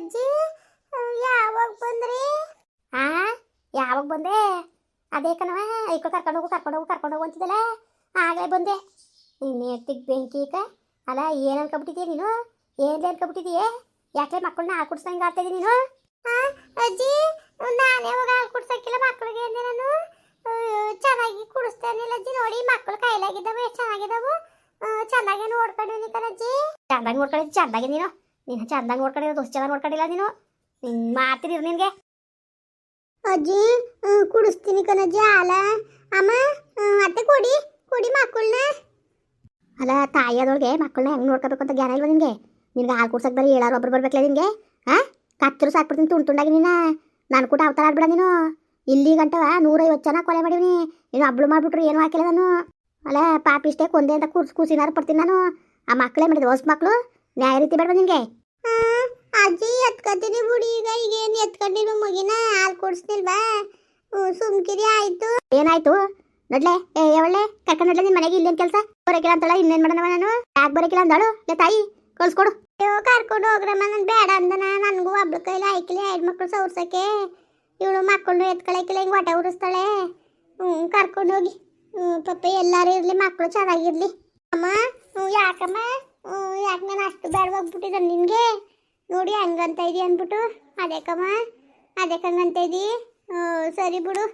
ಅಜ್ಜಿ ಯಾವಾಗ ಬಂದ್ರಿ? ಆ, ಯಾವಾಗ ಬಂದೆ? ಅದೇ ಕಣವ ಐಕೋ ಕರ್ಕೊಂಡು ಹೋಗು ಕರ್ಕೊಂಡು ಹೋಗು ಕರ್ಕೊಂಡು ಹೋಗು ಅಂತಿದ್ದಲ್ಲ. ಆಗಲೇ ಬಂದೆ. ಇನ್ನೇರ್ತಿಗೆ ಬೆಂಕಿ ಈಗ ಅಲ್ಲ, ಏನು ಅನ್ಕೊಬಿಟ್ಟಿದ್ದೀಯ ನೀನು? ಏನು ಅನ್ಕೊಬಿಟ್ಟಿದ್ದೀಯ ಯಾಕೆ ಮಕ್ಕಳನ್ನ ಹಾಲು ಕುಡ್ಸಂಗೆ ಆಡ್ತಾ ಇದೀಯ ನೀನು? ಅಜ್ಜಿ, ನಾನು ಯಾವಾಗ ಹಾಲು ಕುಡ್ಸಕ್ಕಿಲ್ಲ ಮಕ್ಕಳಿಗೆ ಅಂದೆ ನಾನು. ಚೆನ್ನಾಗಿ ಕುಡಿಸ್ತಾನಿಲ್ಲ ಅಜ್ಜಿ, ನೋಡಿ ಮಕ್ಕಳು ಕೈಲಾಗಿದ್ದಾವೆ, ಚೆನ್ನಾಗಿದ್ದಾವು. ಚೆನ್ನಾಗಿ ನೋಡ್ಕೊಂಡಿನಿ ಅಜ್ಜಿ ಚೆನ್ನಾಗಿ ನೋಡ್ಕೊಂಡು ಚೆನ್ನಾಗಿ ನೀನು. ನೀನು ಚಂದಾಗಿ ನೋಡ್ಕೊಂಡಿರೋ ದೋಸ್ತ ಚೆನ್ನಾಗಿ ನೋಡ್ಕೊಂಡಿಲ್ಲ ನೀನು? ನಿನ್ ಮಾಡ್ತೀನಿ ನಿನ್ಗೆ. ಅಜ್ಜಿ ಕುಡಿಸ್ತೀನಿ ಕಣಜ್ಜಿ ಅಲ್ಲ ಅಮ್ಮ ಅತ್ತೆ ಕೊಡಿ ಕೊಡಿ ಮಕ್ಕಳನ್ನ ಅಲ್ಲ ತಾಯಿಯದೊಳಗೆ ಮಕ್ಕಳನ್ನ ಹೆಂಗ್ ನೋಡ್ಕೋಬೇಕು ಅಂತ ಜ್ಞಾನ ಇಲ್ವ ನಿನ್ಗೆ? ನಿನ್ಗೆ ಹಾಲು ಕುಡ್ಸಕ್ ಬರೀ ಹೇಳಾರು ಒಬ್ರು ಬರ್ಬೇಕಲ್ಲ ನಿನ್ಗೆ ಹಾ ಕತ್ತರು ಸಾಕ್ಬಿಡ್ತೀನಿ ತುಂಡು ತುಂಡಾಗಿ ನೀನ. ನಾನು ಕೂಡ ಅವತಾರ ಆಡ್ಬಿಡ ನೀನು. ಇಲ್ಲಿ ಗಂಟವ ನೂರೈವತ್ತು ಜನ ಕೊಲೆ ಮಾಡಿವಿನಿ ನೀನು ಅಬ್ಳು ಮಾಡ್ಬಿಟ್ರು ಏನು ಹಾಕಿಲ್ಲ ನಾನು. ಅಲ್ಲ ಪಾಪ ಇಷ್ಟೇ ಕೊಂದೆ ಅಂತ ಕೂರ್ಸಿ ಕೂಸಿನಾರು ಪಡ್ತೀನಿ ನಾನು. ಆ ಮಕ್ಕಳೇ ಮಾಡಿದ್ರು ಹೊಸ ಮಕ್ಕಳು ನ್ಯಾಯ ರೀತಿ ಬೇಡ ನಿನ್ಗೆ? ಅಜ್ಜಿ ಎತ್ಕೊತೀನಿ ಬಿಡಿ ಈಗ. ಈಗ ಏನು ಎತ್ಕೊಂಡಿಲ್ಲ ಮಗಿನ? ಹಾಲು ಕುಡಿಸ್ತಿಲ್ವಾ? ಸುಮ್ಕಿರಿ, ಆಯ್ತು. ಏನಾಯ್ತು? ನೋಡ್ಲೆ, ಏ ಯಾವಳೆ ಕರ್ಕೊಂಡು ನೋಡ್ಲೆ ನಿನ್ ಮನೆಗೆ, ಇಲ್ಲೇನ್ ಕೆಲಸ? ಬರಕಿಲ್ಲ ಅಂತಳ, ಇನ್ನೇನ್ ಮಾಡೋಣ ನಾನು? ಯಾಕೆ ಬರಕಿಲ್ಲ ಅಂದಾಳು? ಲೇ, ತಾಯಿ, ಕಳ್ಸ್ಕೊಡು. ಅಯ್ಯೋ, ಕರ್ಕೊಂಡು ಹೋಗ್ರಮ್ಮ, ನಾನು ಬೇಡ ಅಂದನ. ನನಗೂ ಒಬ್ಳ ಕೈಲಿ ಆಯ್ಕಿಲ್ಲ ಎರಡು ಮಕ್ಕಳು ಸೌರ್ಸಕ್ಕೆ. ಇವಳು ಮಕ್ಕಳು ಎತ್ಕೊಳಕಿಲ್ಲ ಹಿಂಗೆ ಹೊಟ್ಟೆ ಉರಿಸ್ತಾಳೆ. ಹ್ಞೂ ಕರ್ಕೊಂಡು ಹೋಗಿ. ಹ್ಞೂ ಪಪ್ಪ, ಎಲ್ಲರೂ ಇರಲಿ ಮಕ್ಕಳು ಚೆನ್ನಾಗಿರ್ಲಿ. ಅಮ್ಮ ಹ್ಞೂ ಯಾಕಮ್ಮ? ಯಾಕೆ ನಾನು ಅಷ್ಟು ಬೇಡವಾಗ್ಬಿಟ್ಟಿದ್ದಾನೆ ನಿನಗೆ? ನೋಡಿ ಹಂಗಂತ ಇದೀಯ ಅಂದ್ಬಿಟ್ಟು. ಅದೇಕಮ್ಮ ಅದೇ ಕಂಗಂತ ಹ್ಞೂ, ಸರಿ ಬಿಡು.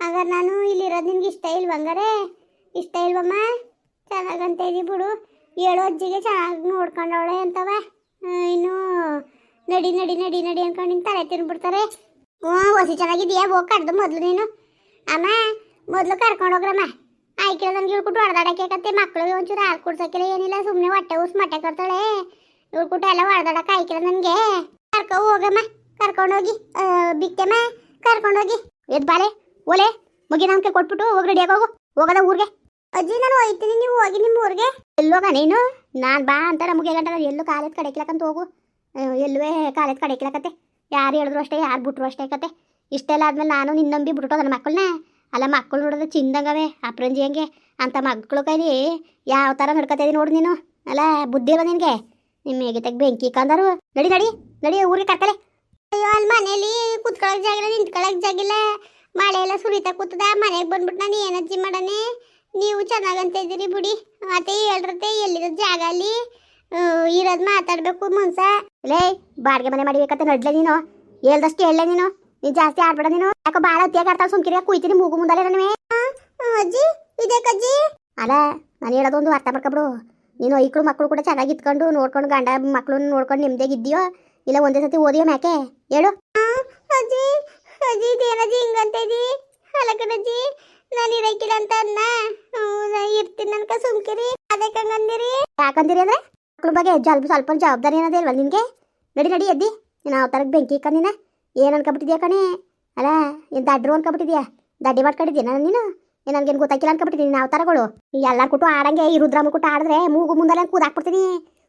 ಆಗ ನಾನು ಇಲ್ಲಿರೋದು ನಿನ್ಗೆ ಇಷ್ಟ ಇಲ್ವ ಹಂಗಾರೆ? ಇಷ್ಟ ಇಲ್ವಮ್ಮ? ಚೆನ್ನಾಗಂತ ಇದ್ದೀವಿ ಬಿಡು. ಹೇಳೋ ಅಜ್ಜಿಗೆ ಚೆನ್ನಾಗಿ ನೋಡ್ಕೊಂಡವಳೆ ಅಂತವ. ಇನ್ನು ನಡಿ ನಡಿ ನಡಿ ನಡಿ ಅನ್ಕೊಂಡು ನಿನ್ನ ತಲೆ ತಿನ್ಬಿಡ್ತಾರೆ. ಹ್ಞೂ ಹೊಸಿ ಚೆನ್ನಾಗಿದೆಯಾ ಹೋಗಿ ಕಡ್ದು ಮೊದಲು ನೀನು. ಅಮ್ಮ, ಮೊದಲು ಕರ್ಕೊಂಡು ಹೋಗ್ರಮ್ಮ ನಮ್ಗೆ ಇಳ್ಕೊಟ್ಟು ಹೊಡೆದಾಡಕ್ಕೆ ಕತ್ತೆ ಮಕ್ಕಳಿಗೆ ಒಂಚೂರು ಹಾಲು ಕುಡ್ಸಕ್ಕಿಲ್ಲ ಏನಿಲ್ಲ ಸುಮ್ಮನೆ ಹೊಟ್ಟೆ ಉಸ್ ಮಟ್ಟೆ ಕರ್ತಾಳೆ ಇಳ್ಕೊಟ್ಟು ಎಲ್ಲ ಹೊಡೆದಾಡಕ್ಕೆ ಐಕಿಲ್ಲ ನನಗೆ. ಕರ್ಕೊ ಹೋಗಮ್ಮ ಕರ್ಕೊಂಡೋಗಿ ಬಿತ್ತೆಮ್ಮ ಕರ್ಕೊಂಡೋಗಿ ಎದ್ ಬಾಲೆ ಓಲೆ ಮುಗಿ ನಮ್ಗೆ ಕೊಟ್ಬಿಟ್ಟು ಹೋಗಿ ರೆಡಿಯಾಗಿ ಹೋಗು. ಹೋಗದ ಊರಿಗೆ. ಅಜ್ಜಿ, ನಾನು ಹೋಯ್ತೀನಿ, ನೀವು ಹೋಗಿ ನಿಮ್ಮ ಊರಿಗೆ. ಎಲ್ಲೋಗ ನೀನು? ನಾನು ಬಾ ಅಂತ ನಮಗೆ ಗಂಟ ಎಲ್ಲೂ ಕಾಲೇಜ್ ಕಡೆಕ್ಲಕ್ಕಂತ ಹೋಗು. ಎಲ್ಲೂ ಕಾಲೇಜ್ ಕಡೆಕ್ಲಕತ್ತೆ. ಯಾರು ಹೇಳಿದ್ರು ಅಷ್ಟೇ, ಯಾರು ಬಿಟ್ರು ಅಷ್ಟೇ ಕತೆ. ಇಷ್ಟೆಲ್ಲ ಆದ್ಮೇಲೆ ನಾನು ನಿನ್ನ ನಂಬಿ ಬಿಟ್ಬಿಟ್ಟು ನನ್ನ ಮಕ್ಕಳನ್ನ ಅಲ್ಲ ಮಕ್ಕಳು ನೋಡಿದ್ರೆ ಚಿಂದಂಗವೆ, ಅಪ್ರಂಜಿ ಹಂಗೆ. ಅಂತ ಮಕ್ಕಳು ಕೈಲಿ ಯಾವ ಥರ ನಡ್ಕೊತಾ ನೋಡಿ ನೀನು. ಅಲ್ಲ, ಬುದ್ಧಿ ಇಲ್ಲ ನಿನಗೆ? ನಿಮ್ಮ ಹೇಗೆ ಬೆಂಕಿ ಕಂದರು. ನಡಿ ನಡಿ ನಡಿ, ಊರಿಗೆ ಕರ್ಕಲೆ. ಅಯ್ಯೋ, ಅಲ್ಲಿ ಮನೇಲಿ ಕುತ್ಕೊಳಕ್ ಜಾಗಿಲ್ಲ ನಿಂತ್ಕೊಳಕ್ ಜಾಗಿಲ್ಲ ಮಳೆ ಎಲ್ಲ ಸುರಿತಾ ಕೂತದ, ಮನೆಗೆ ಬಂದ್ಬಿಟ್ಟು ನಾನು ಏನಜ್ಜಿ ಮಾಡನೆ ನೀವು ಚೆನ್ನಾಗಂತ ಇದ್ದೀರಿ ಬಿಡಿ. ಮತ್ತೆ ಹೇಳ್ರತೆ ಎಲ್ಲಿರೋ ಜಾಗ ಅಲ್ಲಿ? ಇರೋದು ಮಾತಾಡಬೇಕು ಮನ್ಸ. ಲೇ, ಬಾಡಿಗೆ ಮನೆ ಮಾಡಿಬೇಕಂತ ನಡ್ಲೆ ನೀನು. ಹೇಳ್ದಷ್ಟು ಹೇಳಲೆ ನೀನು. ನೀನು ಜಾಸ್ತಿ ಆಡ್ಬೇಡ ನೀನು. ಯಾಕೋ ಬಾಳ ಹೊತ್ತಿಯಾಗ ಆಡ್ತಾಳೆ ಸುಮ್ಕಿರಿ ಕುಯ್ತೀನಿ ಮೂಗು ಮುಂದಲೆ ನನವೇ ಅಜ್ಜಿ ಇದಕ್ಕಜ್ಜಿ ಅಲ್ಲ ನಾನು ಹೇಳೋದೊಂದು ಅರ್ಥ ಮಾಡ್ಕೊಬಿಡು. ನೀನು ಐಕ್ಳು ಮಕ್ಕಳು ಕೂಡ ಚೆನ್ನಾಗಿ ಇತ್ಕೊಂಡು ನೋಡ್ಕೊಂಡು ಗಂಡ ಮಕ್ಕಳನ್ನ ನೋಡ್ಕೊಂಡು ನಿಮ್ದಾಗಿ ಇದ್ದೀಯೋ? ಇಲ್ಲ ಒಂದೇ ಸತಿ ಓದಿಯೋ ಮ್ಯಾಕೆ? ಹೇಳು. ಅಜ್ಜಿ ಅಜ್ಜಿ ಇದೇನಜ್ಜಿ ಹಿಂಗಂತ ಇದಿ ಅಲಕನಜ್ಜಿ ನಾನು ಇರಕ್ಕಿಲ್ಲ ಅಂತ ಅನ್ನ. ಇರ್ತೀನಿ ನನ್ಕ ಸುಮ್ಕಿರಿ. ಅದಕ್ಕೆ ಹಂಗಂದಿರಿ ಯಾಕಂದಿರಿ ಅಂದ್ರೆ ಮಕ್ಳ ಬಗ್ಗೆ ಸ್ವಲ್ಪ ಸ್ವಲ್ಪ ಜವಾಬ್ದಾರಿ ಏನದೇ ಇಲ್ವಾ ನಿನ್ಗೆ? ನಡಿ ನಡಿ ಎದ್ದಿ. ನೀನು ಅವತಾರಕ್ಕೆ ಬೆಂಕಿ ಇಕ್ಕ ನೀನ. ಏನು ಅನ್ಕೊಬಿಟ್ಟಿದ್ಯಾ ಕಣೆ? ಅಲ್ಲ, ಏನು ದಡ್ರು ಅನ್ಕೊಬಿಟ್ಟಿದ್ಯಾ? ದಡ್ಡಿ ಮಾಡ್ಕೊಂಡಿದ್ಯಾ ನಾನು ನೀನು? ಏನು ನನಗೆ ಗೊತ್ತಾಗಿಲ್ಲ ಅನ್ಕೊಬಿಟ್ಟಿದ್ದೀನಿ, ನಾವು ತರಗಳು. ಎಲ್ಲ ಕುಟ್ಟು ಆಡಂಗೆ, ಈ ರುದ್ರಮ್ಮ ಕುಟ್ಟು ಆಡಿದ್ರೆ ಮೂಗು ಮುಂದೆಲ್ಲ ಕೂದಾಕ್ಬಿಡ್ತೀನಿ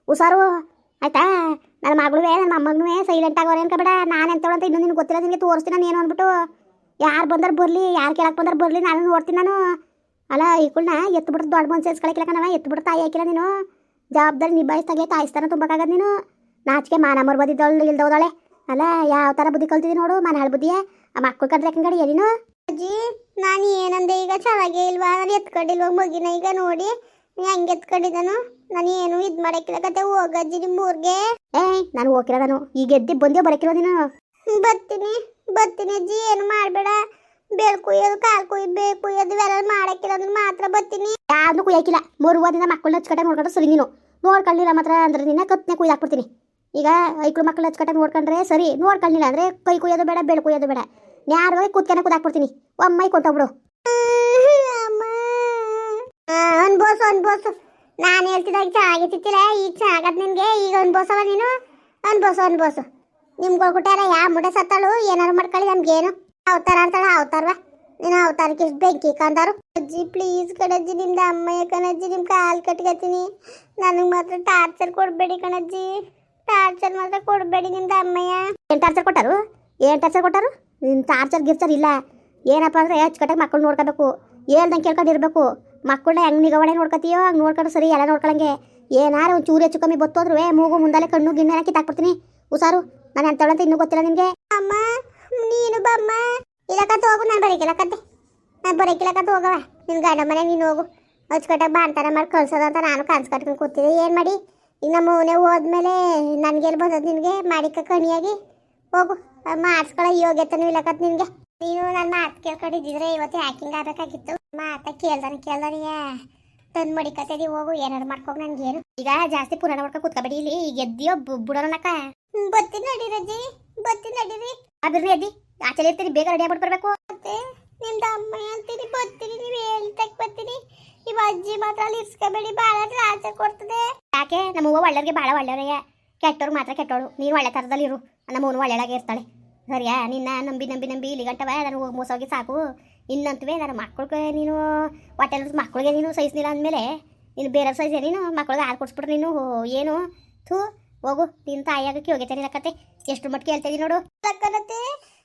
ಹುಷಾರು. ಆಯ್ತಾ? ನನ್ನ ಮಗಳು ನನ್ನ ಮೊಮ್ಮಗನೂ ಸೈಲೆಂಟ್ ಆಗೋರೆ ಅನ್ಕೊಬೇಡ. ನಾನು ಎಂತವಳು ಅಂತ ಇನ್ನೂ ನಿನ್ಗೆ ಗೊತ್ತಿಲ್ಲ, ನಿನಗೆ ತೋರಿಸ್ತೀನಿ ನಾನು ಏನು ಅಂದ್ಬಿಟ್ಟು ಯಾರು ಬಂದರೆ ಬರಲಿ, ಯಾರು ಕೇಳಕ್ಕೆ ಬಂದರೆ ಬರಲಿ, ನಾನು ನೋಡ್ತೀನಿ ನಾನು. ಅಲ್ಲ ಎತ್ತು ಬಿಡ್ತು ದೊಡ್ಡ ಮನ್ಸು ಸೇರ್ಸ್ಕೊಳಕ್ಕಿಲ್ಲ ಕಣವ ಎತ್ತು ಬಿಡ್ತು ತಾಯಿ ಹಾಕಿಲ್ಲ ನೀನು. ಜವಾಬ್ದಾರಿ ನಿಭಾಯಿಸ್ದಾಗೆ ತಾಯಿಸ್ತಾನ ತುಂಬಕ್ಕಾಗದ ನೀನು. ನಾಚಿಕೆ ಮಾನ ಮರ್ಬೋದಿದ್ದವಳು ಇಲ್ದವಳೆ ಅಲ್ಲ ಯಾವ ತರ ಬುದ್ಧಿ ಕಲ್ತಿದ್ದೀನಿ ನೋಡು ಮನೆ ಹಾಳು ಬುದ್ಧಿಯ. ಆ ಮಕ್ಕಳು ಕದ್ರೆ ಯಾಕಂಗಡಿ ಏನಿನು ಅಜ್ಜಿ ನಾನು ಏನಂದೆ ಈಗ ಚೆನ್ನಾಗೇ ಇಲ್ವಾ? ನಾನು ಎತ್ಕೊಂಡಿಲ್ವ ಮಗಿನ ಈಗ ನೋಡಿ. ನೀ ಹೆಂಗೆ ಎತ್ಕೊಂಡಿದ್ದಾನು ನಾನು ಏನು ಇದ್ ಮಾಡಕ್ಕಿಲ್ಲ. ಕತೆ ಹೋಗಜ್ಜಿ ನಿಮ್ಮ ಊರಿಗೆ ಏಯ್ ನಾನು ಹೋಗಿರೋದನು ಈಗ ಎದ್ದಿ ಬಂದೇ ಬತ್ತಿನಿ ನೀನು? ಬರ್ತೀನಿ. ಬರ್ತೀನಿ ಅಜ್ಜಿ ಏನು ಮಾಡಬೇಡ. ಬೇಲ್ ಕುಯ್ಯೋದು ಕಾಲು ಕುಯ್ಬೇಕು ಕುಯ್ಯೋದು ಇವೆಲ್ಲ ಮಾಡಕ್ಕಿಲ್ಲ ಅಂದ್ರೆ ಮಾತ್ರ ಬರ್ತೀನಿ. ಯಾವ್ದು ಕುಯ್ಯಕ್ಕಿಲ್ಲ ಮರುವಾದಿನ ಮಕ್ಕಳನ್ನ ಹಚ್ಕಟ್ಟೆ ನೋಡ್ಕೊಂಡು ಸರಿ ನೀನು. ನೋಡ್ಕೊಳ್ಳಿಲ್ಲ ಮಾತ್ರ ಅಂದ್ರೆ ನಿನ್ನ ಕತ್ನೆ ಕುಯ್ದಾಕ್ಬಿಡ್ತೀನಿ ಈಗ ಐಕ್ಳು ಮಕ್ಕಳು ಹಚ್ಕಟ್ಟೆ ನೋಡ್ಕೊಂಡ್ರೆ ಸರಿ ನೋಡ್ಕೊಳ್ಳಿಲ್ಲ ಅಂದ್ರೆ ಕೈ ಕುಯ್ಯೋದು ಬೇಡ ಬೇಡ ಕುಯ್ಯೋದು ಬೇಡ. ನ್ಯಾರವಾಗಿ ಕುತ್ಕೆನೆ ಕುದಾಕ್ಬಿಡ್ತೀನಿ. ಒಮ್ಮೈ ಕೊಟ್ಟೋಗ್ಬಿಡು ಅನ್ಬೋಸು ಅನ್ಬೋಸು. ನಾನು ಹೇಳ್ತಿದ್ದಾಗ ಚೆನ್ನಾಗಿತ್ತಿಲ್ಲ ಈಗ ಚೆನ್ನಾಗತ್ ನಿನಗೆ ಈಗ ಅನ್ಬೋಸವ ನೀನು? ಅನ್ಬೋಸು ಅನ್ಬೋಸು. ನಿಮ್ಗೆ ಹೋಗ್ಬಿಟ್ಟಾರ ಯಾ ಮುಡ ಸತ್ತಾಳು? ಏನಾರು ಮಾಡ್ಕೊಳ್ಳಿ, ನಮ್ಗೇನು? ಅವತಾರ ಅಂತಾಳ, ಅವತಾರವ? ನೀನು ಅವತಾರಕ್ಕೆ ಇಷ್ಟು ಬೆಂಕಿ ಕಂದಾರು ಅಜ್ಜಿ ಪ್ಲೀಸ್ ಕಣಜ್ಜಿ, ನಿಮ್ದು ಅಮ್ಮಯ್ಯ ಕಣಜ್ಜಿ ನಿಮ್ಮ ಕಾಲು ಕಟ್ಕತೀನಿ. ನನಗೆ ಮಾತ್ರ ಟಾರ್ಚರ್ ಕೊಡಬೇಡಿ ಕಣಜ್ಜಿ. ಟಾರ್ಚರ್ ಮಾತ್ರ ಕೊಡಬೇಡಿ ನಿಮ್ದು ಅಮ್ಮಯ್ಯ. ಏನು ಟಾರ್ಚರ್ ಕೊಟ್ಟರು? ಏನು ಟಾರ್ಚರ್ ಕೊಟ್ಟರು? ನಿನ್ನ ಟಾರ್ಚರ್ ಗಿರ್ಚರ್ ಇಲ್ಲ. ಏನಪ್ಪ ಅಂದರೆ ಅಚ್ಚುಕಟ್ಟಾಗಿ ಮಕ್ಕಳು ನೋಡ್ಕೋಬೇಕು. ಹೇಳ್ದಂಗೆ ಕೇಳ್ಕೊಂಡಿರ್ಬೇಕು. ಮಕ್ಕಳನ್ನ ಹೆಂಗೆ ನಿಗವಣೆ ನೋಡ್ಕೊತೀಯೋ ಹಂಗೆ ನೋಡ್ಕೊಂಡು ಸರಿ ಎಲ್ಲ ನೋಡ್ಕೊಳಂಗೆ. ಏನಾರು ಒಂದು ಚೂರು ಹೆಚ್ಚು ಕಮ್ಮಿ ಬತ್ತೋದ್ರು ಮೂಗು ಮುಂದಾಲೆ ಕಣ್ಣು ಗಿಣ್ಣೆ ಹಾಕಿ ತಾಕ್ಬಿಡ್ತೀನಿ. ಹುಷಾರು, ನಾನು ಅಂತವಳಂತ ಇನ್ನೂ ಗೊತ್ತಿಲ್ಲ ನಿಮಗೆ. ಅಮ್ಮ, ನೀನು ಬಮ್ಮ. ಇಲ್ಲಕತ್ತ ಹೋಗು ನಾನು ಬರೀಕಿಲ್ಲಕತ್ತೆ ನಾನು ಬರೀಕಿಲ್ಲಕತ್ತ ಹೋಗವ ನಿನ್ನ ಗಂಡ ಮನೆ ನೀನು ಹೋಗು. ಹಚ್ಕಟ್ಟಾಗ ಬಾಂತಾರ ಮಾಡಿ ಕಳ್ಸೋದು ಅಂತ ನಾನು ಕನ್ಸು ಕಟ್ಕೊಂಡು ಕೂತಿದ್ದೆ. ಏನು ಮಾಡಿ? ಈಗ ಮೂನೆ ಹೋದ್ಮೇಲೆ ನನಗೆಲ್ಲಿ ಬಂದದ್ದು ನಿನಗೆ, ಮಾಡಿಕ ಕಣಿಯಾಗಿ. ಹೋಗು ಮಾಡಿಸ್ಕೊಳ್ಳೋ ಯೋಗ್ಯತನೂ ಇಲ್ಲಕತ್ ನಿನಗೆ. ನೀನು ನನ್ನ ಮಾತು ಕೇಳ್ಕೊಂಡಿದ್ದಿದ್ರೆ ಇವತ್ತು ಹ್ಯಾಕಿಂಗ್ ಆಗಬೇಕಾಗಿತ್ತು. ಮಾತ ಕೇಳ್ದಾನೆ ಕೇಳ್ದನಿಯಾ ತಂದು ಮಡಿಕತ್ತದಿ ಹೋಗು ಏನಾರು ಮಾಡ್ಕೋಗ ನನಗೇನು. ಈಗ ಜಾಸ್ತಿ ಪುರಾಣ ಮಾಡ್ಕೊಂಡು ಕುತ್ಕೋಬೇಡಿ ಇಲ್ಲಿ, ಈಗ ಎದ್ದಿಯೋ ಬುಡೋಣಕ್ಕ ಬತ್ತೀನಿ ನಡೀರಜ್ಜಿ ಬತ್ತಿ ನಡೀರಿ. ಅದ್ರ ಎದ್ದಿ ಆಚೆ ಇರ್ತೀನಿ, ಬೇಗ ರೆಡಿ ಆಗ್ಬಿಟ್ಟು ಬರ್ಬೇಕು. ಮತ್ತೆ ನಿಮ್ದು ಅಮ್ಮ ಅಂತೀನಿ ಬತ್ತೀನಿ, ನೀವು ಹೇಳ್ತಕ್ ಬರ್ತೀನಿ ಇವ ಅಜ್ಜಿ ಮಾತ್ರ ಅಲ್ಲಿ ಇರ್ಸ್ಕೋಬೇಡಿ ಬಹಳ ತ್ರಾಸ ಕೊಡ್ತದೆ. ಯಾಕೆ? ನಮ್ಮ ಅವ್ವ ಒಳ್ಳೆಯವ್ರಿಗೆ ಭಾಳ ಒಳ್ಳೆಯವ್ರಯ್ಯ ಕೆಟ್ಟವ್ರು ಮಾತ್ರ ಕೆಟ್ಟೋಳು ನೀನು ಒಳ್ಳೆ ಥರದಲ್ಲಿ ಇರು. ನಮ್ಮ ಮೂನು ಇರ್ತಾಳೆ. ಸರಿಯಾ? ನಿನ್ನ ನಂಬಿ ನಂಬಿ ನಂಬಿ ಇಲ್ಲಿ ಗಂಟವ ನಾನು ಹೋಗಿ ಮೋಸ ಹೋಗಿ ಸಾಕು. ಇನ್ನಂತವೇ ನನ್ನ ಮಕ್ಕಳಿಗೆ ನೀನು ಹೊಟ್ಟೆಲ್ ಮಕ್ಕಳಿಗೆ ನೀನು ಸಹಿಸ್ನಿಲ್ಲ ಅಂದಮೇಲೆ, ನೀನು ಬೇರೆ ಸೈಜ್ ನೀನು ಮಕ್ಕಳಿಗೆ ಹಾಲು ಕೊಡ್ಸ್ಬಿಟ್ರೆ ನೀನು. ಏನು? ಥೂ, ಹೋಗು. ನಿನ್ನ ತಾಯಿಯಾಗಕ್ಕೆ ಹೋಗಿತೇನೆ ಲಕ್ಕತ್ತೆ ಎಷ್ಟು ಮಟ್ಟಿಗೆ ಹೇಳ್ತೀನಿ ನೋಡು.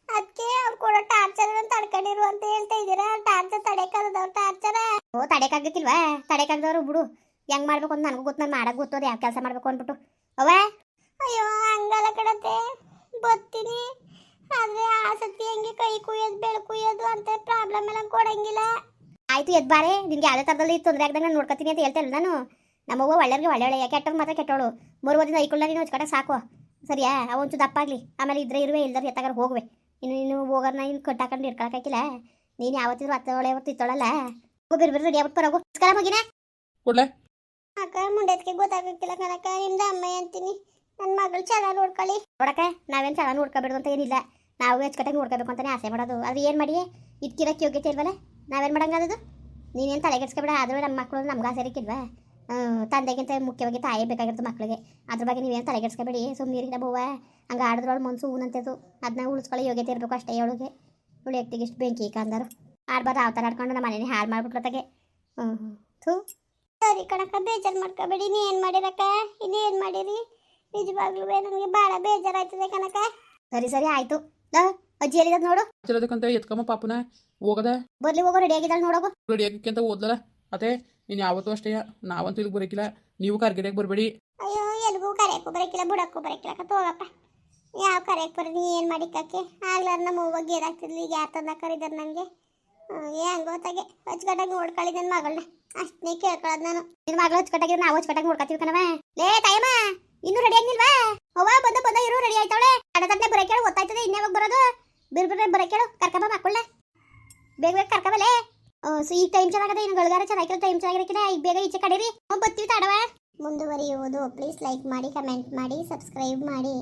ಅದಕ್ಕೆ ಅವ್ರು ಕೊಡೋ ಟಾರ್ಚರ್ ತಡ್ಕೊಂಡಿರು ಅಂತ ಹೇಳ್ತಾ ಇದ್ದೀರಾ? ಟಾರ್ಚರ್ ತಡೆಕಾಗದವ್ರ ಟಾರ್ಚರ ಓ ತಡೆಕಾಗಕ್ಕಿಲ್ವಾ ತಡೆಕಾಗದವ್ರು ಬಿಡು. ಹೆಂಗ್ ಮಾಡ್ಬೇಕು ಅಂತ ನನಗೂ ಗೊತ್ತು ನಾನು ಮಾಡಕ್ ಗೊತ್ತು ಅದು ಯಾವ ಕೆಲಸ ಮಾಡ್ಬೇಕು ಅಂದ್ಬಿಟ್ಟು. ಅವ ಅಯ್ಯೋ ಹಂಗಲ್ಲ ಕಡತೆ ಬತ್ತೀನಿ ಆದ್ರೆ ಆಸಕ್ತಿ ಹೆಂಗೆ ಕೈ ಕುಯ್ಯೋದು ಬೆಳೆ ಕುಯ್ಯೋದು ಅಂತ ಪ್ರಾಬ್ಲಮ್ ಎಲ್ಲ ಕೊಡಂಗಿಲ್ಲ. ಆಯ್ತು ಎದ್ ಬಾರೆ. ನಿನ್ಗೆ ಯಾವುದೇ ಥರದಲ್ಲಿ ತೊಂದರೆ ಆಗ್ದಂಗೆ ನಾನು ನೋಡ್ಕೊತೀನಿ ಅಂತ ಹೇಳ್ತೇನೆ ನಾನು? ನಮ್ಮವ್ವ ಒಳ್ಳೆಯವ್ರಿಗೆ ಒಳ್ಳೆಯವಳೆ ಕೆಟ್ಟವ್ರು ಮಾತ್ರ ಕೆಟ್ಟವಳು. ಮೂರು ಓದಿನ ಐಕೊಳ್ಳ ನೀನು ಹಚ್ಕಡೆ ಸಾಕು. ಸರಿಯಾ? ಅವಂಚು ದಪ್ಪ ಆಗಲಿ ಆಮೇಲೆ ಇದ್ರೆ ಇರುವೆ ಇಲ್ದಾರ ಎತ್ತಾಗಾರ ಹೋಗುವೆ. ಇನ್ನು ನೀನು ಹೋಗೋರ್ನ ಇನ್ನು ಕಟ್ಟಾಕೊಂಡು ಇಟ್ಕೊಳಕ್ಕಾಗಿಲ್ಲ ನೀನು ಯಾವತ್ತಿದ್ರು ಹತ್ತೋಳೆ ಹೊತ್ತು ಇತ್ತೊಳಲ್ಲ. ಹೋಗಿ ಬಿರ್ ಬಿರ್ ರೆಡಿ ಆಗ್ಬಿಟ್ಟು ಬರೋಗು ನಮಸ್ಕಾರ ಮಗಿನ. ಕೊಡ್ಲೆ. ಅಕ್ಕ ಮುಂಡೆತ್ಗೆ ಗೊತ್ತಾಗಕ್ಕಿಲ್ಲ ಕನಕ ನಿಮ್ದು ಅಮ್ಮ ಅಂತೀನಿ. ನನ್ನ ಮಗಳು ಚೆನ್ನಾಗಿ ನೋಡ್ಕೊಳ್ಳಿ. ನೋಡಕ್ಕ ನಾವೇನು ಚೆನ್ನಾಗಿ ನೋಡ್ಕೋಬೇಡ್ದು ಅಂತ ಏನಿಲ್ಲ. ನಾವು ಅಚ್ಚುಕಟ್ಟಾಗಿ ನೋಡ್ಕೋಬೇಕು ಅಂತಾನೆ ಆಸೆ ಮಾಡೋದು. ಅದು ಏನು ಮಾಡಿ ಇದಕ್ಕಿರಕ್ಕೆ ಯೋಗ್ಯತೆ ಇಲ್ವಲ್ಲ? ನಾವೇನು ಮಾಡಂಗಾದದು? ನೀನೇನು ತಲೆಗೆಡ್ಸ್ಕೊಬೇಡ. ಆದರೂ ನಮ್ಮ ಮಕ್ಕಳು ನಮ್ಗೆ ಆಸೆ ಇರಕ್ಕಿಲ್ವಾ? ತಂದೆಗಿಂತ ಮುಖ್ಯವಾಗಿ ತಾಯಿ ಬೇಕಾಗಿರ್ತದೆ ಮಕ್ಕಳಿಗೆ ಅದ್ರ ಬಗ್ಗೆ ನೀವೇನು ತಲೆಗೆಡ್ಸ್ಕೊಬೇಡಿ ಸುಮ್ಮನೆ ಬವ್ವ. ಹಂಗೆ ಆಡಿದ್ರೊಳಗೆ ಮನ್ಸು ಹೂನಂತದ್ದು ಅದನ್ನ ಉಳಿಸ್ಕೊಳ್ಳೋ ಯೋಗ್ಯತೆ ಇರಬೇಕು ಅಷ್ಟೇ ಅವಳಿಗೆ. ಇವಳು ಎಕ್ಟಿಗೆ ಇಷ್ಟು ಬೆಂಕಿ ಕಂದರು ಆಡ್ಬಾರ್ದು ಆ ಥರ ಆಡ್ಕೊಂಡು ನಮ್ಮ ಮನೇನೆ ಹಾಳು ಮಾಡ್ಬಿಟ್ಲತ್ತಾಗೆ ಹ್ಞೂ ಥೂ. ಸರಿ ಕಣಕ್ಕ ಬೇಜಾರು ಮಾಡ್ಕೋಬೇಡಿ. ನೀ ಏನು ಮಾಡಿರಕ್ಕ? ಇನ್ನೇನು ಮಾಡಿರಿ? ನಿಜವಾಗ್ಲೂ ನನಗೆ ಭಾಳ ಬೇಜಾರಾಯ್ತದೆ ಕಣಕ್ಕ. ಸರಿ ಸರಿ ಆಯ್ತು. ಅಜ್ಜಿ ಎಲ್ಲಿರೋದು ನೋಡು. ಹಚ್ಚಿರೋದಕ್ಕಂತ ಎತ್ಕಮ್ಮ ಪಾಪನ. ಹೋಗದ? ಬರ್ಲಿ ಹೋಗೋ ರೆಡಿ ಆಗಿದ್ದಾಳೆ ನೋಡೋಗು. ರೆಡಿ ಆಗಕ್ಕೆ ಅಂತ ಓದ್ಲಲ್ಲ ಅದೇ ನೀನು ಯಾವತ್ತೂ ಅಷ್ಟೇ ನಾವಂತೂ ಇಲ್ಲಿ ಬರಕಿಲ್ಲ. ನೀವು ಕರ್ಗಿಡಕ್ ಬರಬೇಡಿ. ಅಯ್ಯೋ, ಎಲ್ಗೂ ಕರೆಯಕ್ಕೂ ಬರಕಿಲ್ಲ, ಬುಡಕ್ಕೂ ಬರಕಿಲ್ಲ. ಕತ್ ಹೋಗಪ್ಪ. ಯಾವ ಕರೆಯಕ್ಕೆ ಬರ ನೀ ಏನು ಮಾಡಿಕಕ್ಕೆ ಆಗ್ಲಾರ ನಮ್ಮ ಹೋಗಿ ಗೇರಾಗ್ತಿದ್ಲಿ ಈಗ ಯಾರು ತಂದ ಕರಿದಾರೆ ನನಗೆ ಹೆಂಗ್ ಗೊತ್ತಾಗೆ ಅಚ್ಚುಕಟ್ಟಾಗಿ ನೋಡ್ಕೊಳ್ಳಿ ನನ್ನ ಮಗಳನ್ನ ಅಷ್ಟನೇ ಕೇಳ್ಕೊಳ್ಳೋದು ನಾನು. ನಿನ್ನ ಮಗಳು ಅಚ್ಚುಕಟ್ಟಾಗಿದ್ರೆ ನಾವು ಅಚ್ಚುಕಟ್ಟಾಗಿ ನೋಡ್ಕೊತೀವಿ ಕಣವ ಲೇ, ತಾಯಮ್ಮ, ಇನ್ನೂ ರೆಡಿ ಆಗಿಲ್ವಾ ಅವ್ವ, ಬಂದ ಬಂದ, ಇರು ರೆಡಿ ಆಯ್ತಾವಳೆ. ಅಡತಟ್ಟನೆ ಬರಕೇಳು ಗೊತ್ತಾಯ್ತದೆ ಇನ್ಯಾವಾಗ ಬರೋದು. ಬಿರ್ ಬಿರ್ ಬರಕೇಳು ಕರ್ಕಬ ಮಕ್ಕಳನ್ನ ಬೇಗ ಬೇಗ ಕರ್ಕಬಲೆ ಸೊ ಈಗ ಟೈಮ್ ಚೆನ್ನಾಗದ? ಇನ್ನು ಗಳಿಗಾರ ಚೆನ್ನಾಗಿರೋ ಟೈಮ್ ಚೆನ್ನಾಗಿರಕ್ಕಿದೆ ಈಗ ಬೇಗ ಈಚೆ ಕಡೆ ರೀ ಬರ್ತೀವಿ ತಾಡವ. ಮುಂದುವರಿಯುವುದು. ಪ್ಲೀಸ್ ಲೈಕ್ ಮಾಡಿ ಕಮೆಂಟ್ ಮಾಡಿ ಸಬ್ಸ್ಕ್ರೈಬ್ ಮಾಡಿ.